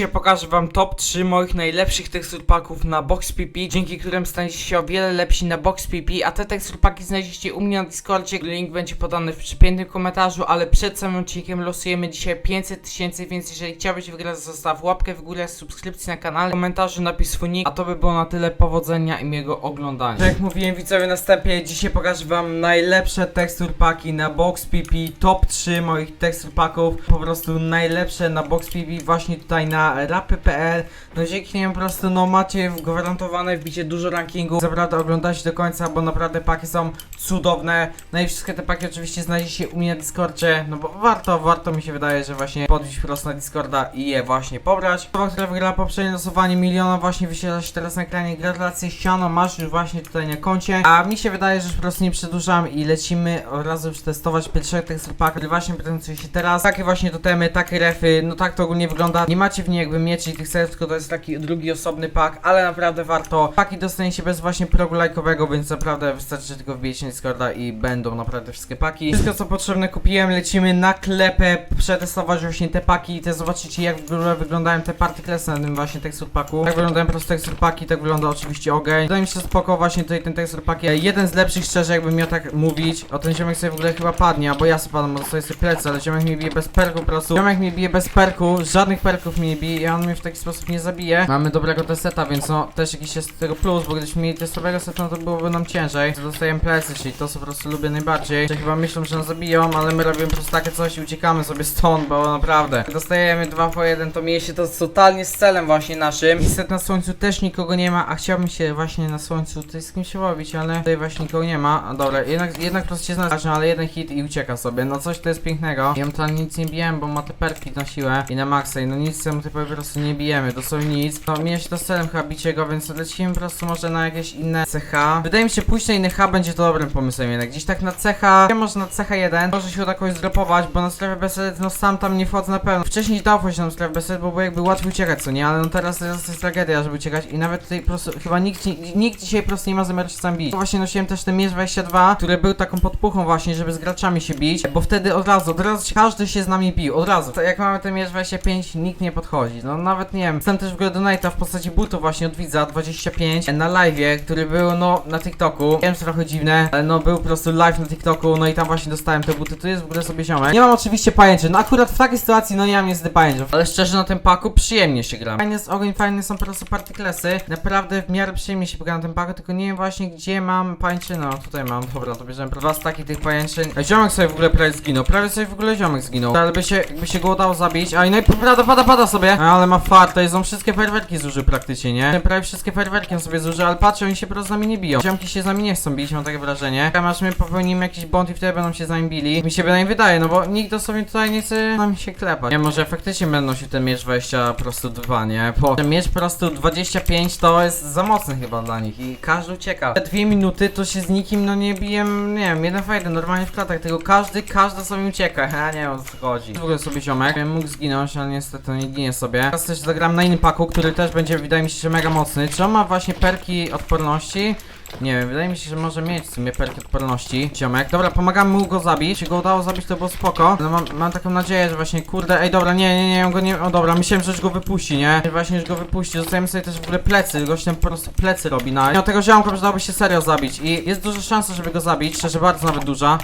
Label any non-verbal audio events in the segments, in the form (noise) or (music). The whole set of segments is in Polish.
Dzisiaj pokażę wam top 3 moich najlepszych tekstur paków na Box PP, dzięki którym staniecie się o wiele lepsi na Box PP, a te tekstur paki znajdziecie u mnie na Discordzie, link będzie podany w przypiętym komentarzu, ale przed samym odcinkiem losujemy dzisiaj 500 tysięcy, więc jeżeli chciałbyś wygrać, zostaw łapkę w górę, subskrypcję na kanale, komentarzu napis swój nick, a to by było na tyle powodzenia i miłego oglądania. Tak jak mówiłem widzowie na wstępie, dzisiaj pokażę wam najlepsze tekstur paki na Box PP, top 3 moich tekstur paków, po prostu najlepsze na Box PP właśnie tutaj na rapy.pl, no dzięki nim po prostu no macie gwarantowane wbicie dużo rankingu, naprawdę oglądajcie do końca, bo naprawdę paki są cudowne, no i wszystkie te paki oczywiście znajdziecie u mnie na Discordzie, no bo warto, warto mi się wydaje, że właśnie podbić po prostu na Discorda i je właśnie pobrać. Osoba, która wygrała poprzednie losowanie miliona właśnie wyświetla się teraz na ekranie, gratulacje ściano, masz już właśnie tutaj na koncie, a mi się wydaje, że już po prostu nie przedłużam i lecimy od razu już testować pierwszego tekstur pack, który właśnie prezentuje się teraz, takie właśnie totemy, takie refy, no tak to ogólnie wygląda, nie macie w niej jakby mieczy i tych serc, tylko to jest taki drugi osobny pack, ale naprawdę warto, paki dostaniecie bez właśnie progu lajkowego, więc naprawdę wystarczy, tylko na Discorda i będą naprawdę wszystkie paki. Wszystko co potrzebne kupiłem, lecimy na klepę, przetestować właśnie te paki i te zobaczycie jak w ogóle wyglądają te partyklesy na tym właśnie tekstur paku. Tak wyglądają po prostu tekstur paki, tak wygląda oczywiście ogień. Wydaje mi się spoko właśnie tutaj ten tekstur pack. Jeden z lepszych szczerze jakbym miał tak mówić. O ten ziomek sobie w ogóle chyba padnie, bo ja sobie padam, bo sobie sobie plecy, ale ziomek mnie bije bez perku po prostu. Ziomek mnie bije bez perku, żadnych perków mnie nie i on mnie w taki sposób nie zabije. Mamy dobrego teseta, więc no też jakiś jest tego plus, bo gdybyśmy mieli testowego seta, no to byłoby nam ciężej. Dostajemy plecy, czyli to co po prostu lubię najbardziej. Że chyba myślą, że nas zabiją, ale my robimy po prostu takie coś i uciekamy sobie stąd, bo naprawdę. Dostajemy 2 po 1, to mieści to totalnie z celem właśnie naszym. Niestety na słońcu też nikogo nie ma, a chciałbym się właśnie na słońcu tutaj z kimś się łowić, ale tutaj właśnie nikogo nie ma. A dobra, jednak, jednak po prostu się znalazł, ale jeden hit i ucieka sobie. No coś to jest pięknego. Ja mu tam nic nie biłem, bo ma te perki na siłę i na maksa i no nic mu po prostu nie bijemy, dosłownie nic. No mnie się to celem chyba go, więc lecimy po prostu może na jakieś inne CH. Wydaje mi się pójść na inny H będzie to dobrym pomysłem jednak. Gdzieś tak na CH, może na CH1, może się uda kogoś zdropować, bo na strefę BSD no sam tam nie wchodzę na pewno. Wcześniej dało się na strefę BSD, bo było jakby łatwo uciekać, co nie? Ale no teraz, teraz jest tragedia, żeby uciekać i nawet tutaj po prostu chyba nikt, nikt dzisiaj po prostu nie ma zamiaru się sam bić. Właśnie nosiłem też ten Mierz 22, który był taką podpuchą właśnie, żeby z graczami się bić, bo wtedy od razu, od razu każdy się z nami bił, od razu. Jak mamy ten Mierz 25, nikt nie podchodzi. No nawet nie wiem. Jestem też w ogóle donate'a w postaci butu właśnie od widza 25 na live, który był no na TikToku. Wiem, że trochę dziwne, ale no był po prostu live na TikToku, no i tam właśnie dostałem te buty. Tu jest w ogóle sobie ziomek. Nie mam oczywiście pajęczy, no akurat w takiej sytuacji no nie mam niestety pajęczów, ale szczerze na tym paku przyjemnie się gra. Fajny jest ogień, fajne są po prostu partyklesy. Naprawdę w miarę przyjemnie się gra na tym paku, tylko nie wiem właśnie gdzie mam pajęczy. No tutaj mam, dobra, to bierzemy dwa z takich tych pajęczyn. Ziomek sobie w ogóle prawie zginął, prawie sobie w ogóle ziomek zginął. Ale by się, jakby się go udało zabić, a i no i pada, pada, pada sobie. No, ale ma fart, to jest on wszystkie fajerwerki zużył praktycznie, nie? Prawie wszystkie fajerwerki on sobie zużył, ale patrzę, oni się po prostu z nami nie biją. Ziomki się z nami nie chcą bić, mam takie wrażenie. Tam aż my popełnimy jakiś błąd i wtedy będą się z nami bili. Mi się bynajmniej wydaje, no bo nikt dosłownie tutaj nie chce z nami się klepać. Nie, może faktycznie będą nosił ten miecz 20 po prostu 2, nie? Bo ten miecz po prostu 25 to jest za mocny chyba dla nich i każdy ucieka. Te dwie minuty to się z nikim no nie biję, nie wiem, jeden fajny, normalnie w klatach, tylko każdy, każdy sobie ucieka. (laughs) Ja nie wiem o co chodzi. W ogóle sobie ziomek, mógł zginąć, ale niestety nie ginie sobie. Teraz też zagram na paku, który też będzie, wydaje mi się, że mega mocny. Czy on ma właśnie perki odporności? Nie wiem, wydaje mi się, że może mieć w sumie perki odporności, ziomek. Dobra, pomagamy mu go zabić. Jeśli go udało zabić, to było spoko. No mam, mam taką nadzieję, że właśnie, kurde, ej, dobra, nie, nie, nie, on go nie, o dobra, myślałem, że już go wypuści, nie? Właśnie już go wypuści, zostajemy sobie też w ogóle plecy, gość tam po prostu plecy robi, no. No tego ziomka przydałoby się serio zabić i jest duża szansa, żeby go zabić, szczerze, bardzo nawet duża.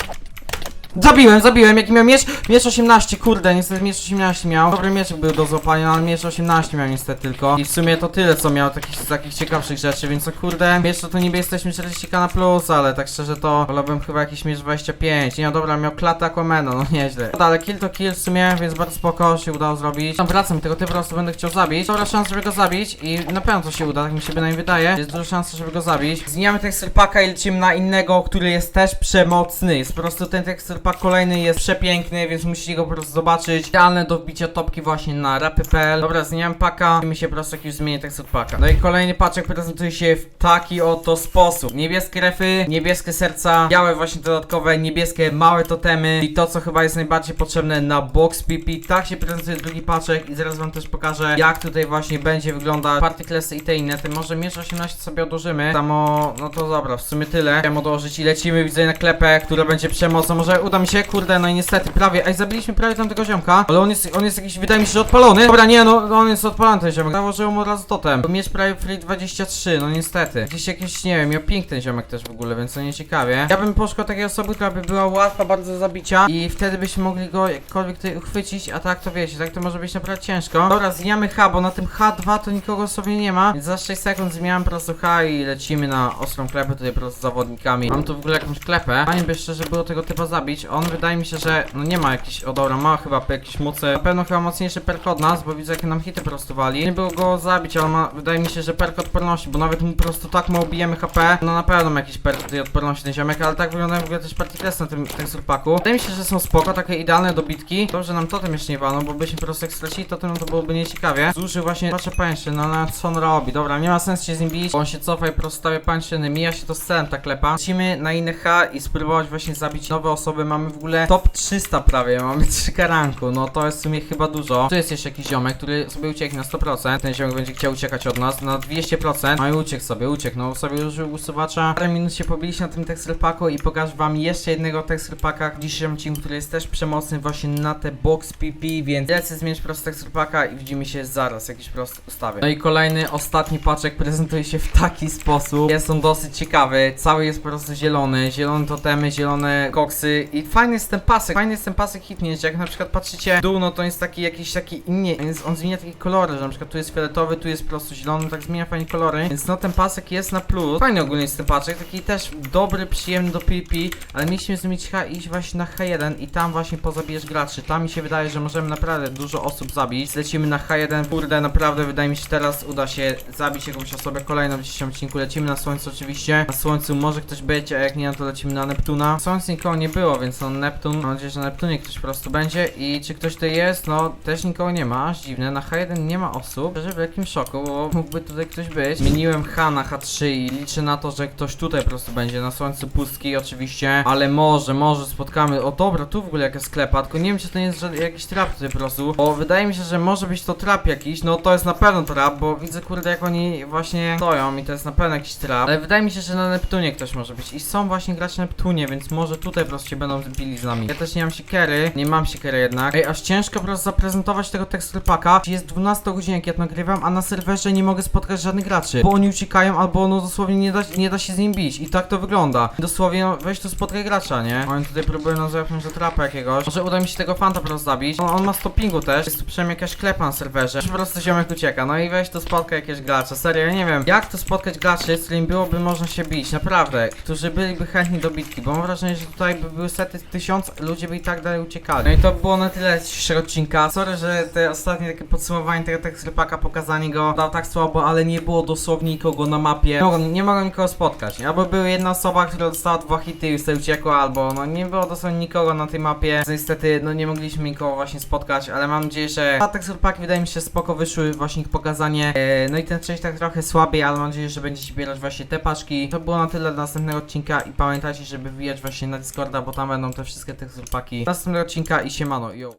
Zabiłem, zabiłem, jaki miał miecz? Miecz 18, kurde, niestety miecz 18 miał. Dobry miecz był do złapania, ale miecz 18 miał niestety tylko. I w sumie to tyle, co miał takich, z takich ciekawszych rzeczy, więc to kurde, miecz to, niby jesteśmy 40 na plus, ale tak szczerze to wolałbym chyba jakiś miecz 25. Nie, no dobra, miał klatę Aquamena, no nieźle. Dobra, ale kill to kill w sumie, więc bardzo spoko się udało zrobić. Tam wracam, tego ty po prostu będę chciał zabić. Dobra szansa, żeby go zabić i na pewno to się uda, tak mi się bynajmniej wydaje. Jest duża szansa, żeby go zabić. Zmieniamy tekstur paka i lecimy na innego, który jest też przemocny. Jest po prostu ten tekstur pak kolejny jest przepiękny, więc musicie go po prostu zobaczyć. Idealne do wbicia topki właśnie na rapy.pl. Dobra, zmieniam paka mi się po prostu jakiś zmieni tekstur paka. No i kolejny paczek prezentuje się w taki oto sposób. Niebieskie refy, niebieskie serca, białe właśnie dodatkowe, niebieskie małe totemy i to co chyba jest najbardziej potrzebne na box PP. Tak się prezentuje drugi paczek i zaraz wam też pokażę jak tutaj właśnie będzie wyglądać partyklesy i te inne. Ty może miecz 18 sobie odłożymy. Samo, no to dobra, w sumie tyle. Chciałem odłożyć i lecimy, widzę na klepę, która będzie przemocą. Może uda uda się, kurde, no i niestety, prawie, ej, zabiliśmy prawie tamtego ziomka, ale on jest, on jest jakiś, wydaje mi się, że odpalony. Dobra, nie, no, no on jest odpalony ten ziomek, założyłem mu od razu totem. Bo mieć prawie free 23, no niestety. Jakiś, jakiś, nie wiem, miał ten ziomek też w ogóle, więc to nie ciekawie. Ja bym poszukał takiej osoby, która by była łatwa bardzo do zabicia i wtedy byśmy mogli go jakkolwiek tutaj uchwycić, a tak to wiecie, tak to może być naprawdę ciężko. Dobra, zmieniamy H, bo na tym H2 to nikogo sobie nie ma, więc za 6 sekund zmieniam po prostu H i lecimy na ostrą klepę tutaj po prostu z zawodnikami. Mam tu w ogóle jakąś klepę. Fajnie by szczerze było tego typa zabić. On wydaje mi się, że no nie ma jakiś, o dobra, ma chyba jakieś mocy. Na pewno chyba mocniejszy perk od nas, bo widzę jakie nam hity po prostu wali. Nie było go zabić, ale ma, wydaje mi się, że perk odporności, bo nawet mu po prostu tak mało bijemy HP. No na pewno ma jakiś perk tej odporności ten ziomek, ale tak wyglądają w ogóle też partikles na tym teksurpaku. Wydaje mi się, że są spoko, takie idealne do bitki. Dobrze nam totem jeszcze nie walną, bo byśmy po prostu jak stracili totem, no to byłoby nieciekawie. Zużył właśnie, patrzę pańszy, no na co on robi. Dobra, nie ma sensu się z nim bić, bo on się cofa i po prostu stawia pańszyny. Mija się to z celem ta klepa. Lecimy na inne H i spróbować właśnie zabić nowe osoby. Mamy w ogóle top 300 prawie, mamy 3 ranku. No to jest w sumie chyba dużo. Tu jest jeszcze jakiś ziomek, który sobie ucieknie na 100%. Ten ziomek będzie chciał uciekać od nas na 200%. No i uciekł sobie, uciekł. No sobie użył usuwacza. Parę minut się pobiliśmy na tym texture packu i pokażę wam jeszcze jednego texture packa w dzisiejszym odcinku, który jest też przemocny właśnie na te box PP, więc lecę zmienić texture packa i widzimy się zaraz, jakiś prosty ustawię. No i kolejny, ostatni paczek prezentuje się w taki sposób. Jest on dosyć ciekawy, cały jest po prostu zielony, zielone totemy, zielone koksy i fajny jest ten pasek, fajny jest ten pasek hitnięć, jak na przykład patrzycie w dół, no to jest taki jakiś taki inny, jest- on zmienia takie kolory, że na przykład tu jest fioletowy, tu jest prostu zielony, tak zmienia fajnie kolory, więc no ten pasek jest na plus. Fajny ogólnie jest ten paczek, taki też dobry, przyjemny do PP, ale mieliśmy zmienić H iść właśnie na H1 i tam właśnie pozabijesz graczy, tam mi się wydaje, że możemy naprawdę dużo osób zabić, lecimy na H1, kurde, naprawdę wydaje mi się teraz uda się zabić jakąś osobę kolejną w dzisiejszym odcinku, lecimy na słońcu oczywiście, na słońcu może ktoś być, a jak nie, no to lecimy na Neptuna. Na słońcu nikogo nie było, więc on Neptun, mam nadzieję, że na Neptunie ktoś po prostu będzie. I czy ktoś tutaj jest, no też nikogo nie ma, aż dziwne, na H1 nie ma osób, szczerze w jakim szoku, bo mógłby tutaj ktoś być. Zmieniłem H na H3 i liczę na to, że ktoś tutaj po prostu będzie, na słońcu pustki oczywiście, ale może, może spotkamy, o dobra, tu w ogóle jakaś sklepa, tylko nie wiem, czy to nie jest jakiś trap tutaj po prostu, bo wydaje mi się, że może być to trap jakiś, no to jest na pewno trap, bo widzę kurde jak oni właśnie stoją i to jest na pewno jakiś trap, ale wydaje mi się, że na Neptunie ktoś może być. I są właśnie gracze na Neptunie, więc może tutaj po prostu się będą bili z nami. Ja też nie mam siekiery, nie mam siekiery jednak. Ej, aż ciężko po prostu zaprezentować tego texture packa. Jest 12 godzin jak ja nagrywam, a na serwerze nie mogę spotkać żadnych graczy, bo oni uciekają albo no dosłownie nie da, nie da się z nim bić i tak to wygląda. Dosłownie no, weź tu spotkaj gracza, nie? Oni tutaj próbują nas zepchnąć do trapa jakiegoś. Może uda mi się tego fanta po prostu zabić. On, on ma stoppingu też, jest tu przynajmniej jakaś klepa na serwerze. Po prostu ziomek ucieka, no i weź tu spotkaj jakiegoś gracza. Serio, ja nie wiem, jak tu spotkać graczy, z którymi byłoby można się bić, naprawdę, którzy byliby chętni do bitki, bo mam wrażenie, że tutaj by były sety tysiąc, ludzie by i tak dalej uciekali. No i to było na tyle dzisiejszego odcinka. Sorry, że te ostatnie takie podsumowanie tego tekstu paka, pokazanie go dał tak słabo, ale nie było dosłownie nikogo na mapie. Nie mogłem, nie mogłem nikogo spotkać? Albo była jedna osoba, która dostała dwa hity i sobie uciekła, albo no nie było dosłownie nikogo na tej mapie. Więc Niestety, no nie mogliśmy nikogo właśnie spotkać, ale mam nadzieję, że dwa tekstur paki wydaje mi się spoko wyszły, właśnie ich pokazanie. E, no i ten część tak trochę słabiej, ale mam nadzieję, że będziecie zbierać właśnie te paczki. To było na tyle dla następnego odcinka i pamiętajcie, żeby wbijać właśnie na Discorda, bo tam będą te wszystkie tekstur paki. Następnego odcinka i siemano, yo.